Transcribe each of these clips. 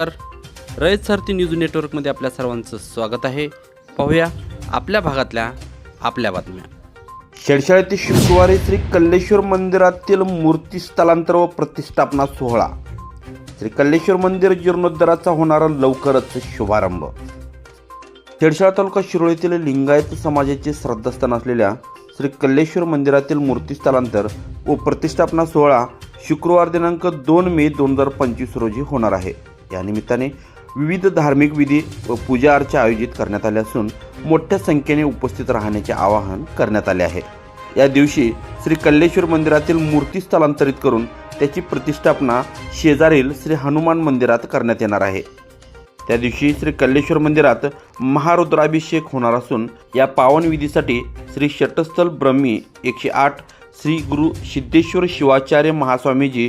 तर रयत सारथी न्यूज नेटवर्कमध्ये आपल्या सर्वांचं स्वागत आहे. पाहूया आपल्या भागातल्या आपल्या बातम्या. शेडशाळेतील शुक्रवारी श्री कल्लेश्वर मंदिरातील मूर्ती स्थलांतर व प्रतिष्ठापना सोहळा. श्री कल्लेश्वर मंदिर जीर्णोद्धाराचा होणारा लवकरच शुभारंभ. शेडशाळा तालुका शिरोळीतील लिंगायत समाजाचे श्रद्धास्थान असलेल्या श्री कल्लेश्वर मंदिरातील मूर्ती स्थलांतर व प्रतिष्ठापना सोहळा शुक्रवार दिनांक दोन मे दोन हजार पंचवीस रोजी होणार आहे. या निमित्ताने विविध धार्मिक विधी व पूजा अर्चा आयोजित करण्यात आले असून मोठ्या संख्येने उपस्थित राहण्याचे आवाहन करण्यात आले आहे. या दिवशी श्री कल्लेश्वर मंदिरातील मूर्ती स्थलांतरित करून त्याची प्रतिष्ठापना शेजारील श्री हनुमान मंदिरात करण्यात येणार आहे. त्या दिवशी श्री कल्लेश्वर मंदिरात महारुद्राभिषेक होणार असून या पावन विधीसाठी श्री शटस्थल ब्रह्मी एकशे आठ श्री गुरु सिद्धेश्वर शिवाचार्य महास्वामीजी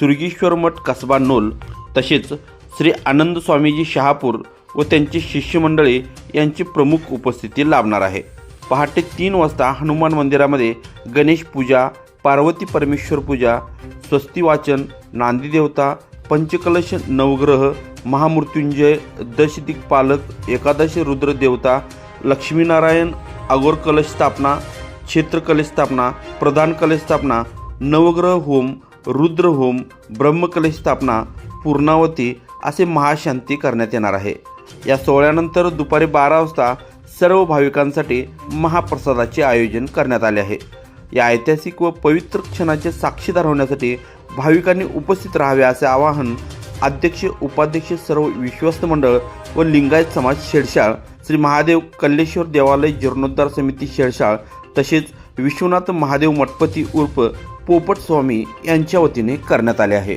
सुरगीश्वर मठ कसबा नोल तसेच श्री आनंद स्वामीजी शहापूर व त्यांची शिष्यमंडळी यांची प्रमुख उपस्थिती लाभणार आहे. पहाटे तीन वाजता हनुमान मंदिरामध्ये गणेश पूजा पार्वती परमेश्वर पूजा स्वस्ती वाचन नांदी देवता पंचकलश नवग्रह महामृत्युंजय दशदिक्पालक एकादश रुद्रदेवता लक्ष्मीनारायण अगोर कलश स्थापना क्षेत्र कलश स्थापना प्रधान कलश स्थापना नवग्रह होम रुद्र होम ब्रह्मकलश स्थापना पूर्णावती असे महाशांती करण्यात येणार आहे. या सोहळ्यानंतर दुपारी बारा वाजता सर्व भाविकांसाठी महाप्रसादाचे आयोजन करण्यात आले आहे. या ऐतिहासिक व पवित्र क्षणाचे साक्षीदार होण्यासाठी भाविकांनी उपस्थित राहावे असे आवाहन अध्यक्ष उपाध्यक्ष सर्व विश्वस्त मंडळ व लिंगायत समाज शेडशाळ श्री महादेव कल्लेश्वर देवालय जीर्णोद्धार समिती शेडशाळ तसेच विश्वनाथ महादेव मठपती उर्फ पोपट स्वामी यांच्या वतीने करण्यात आले आहे.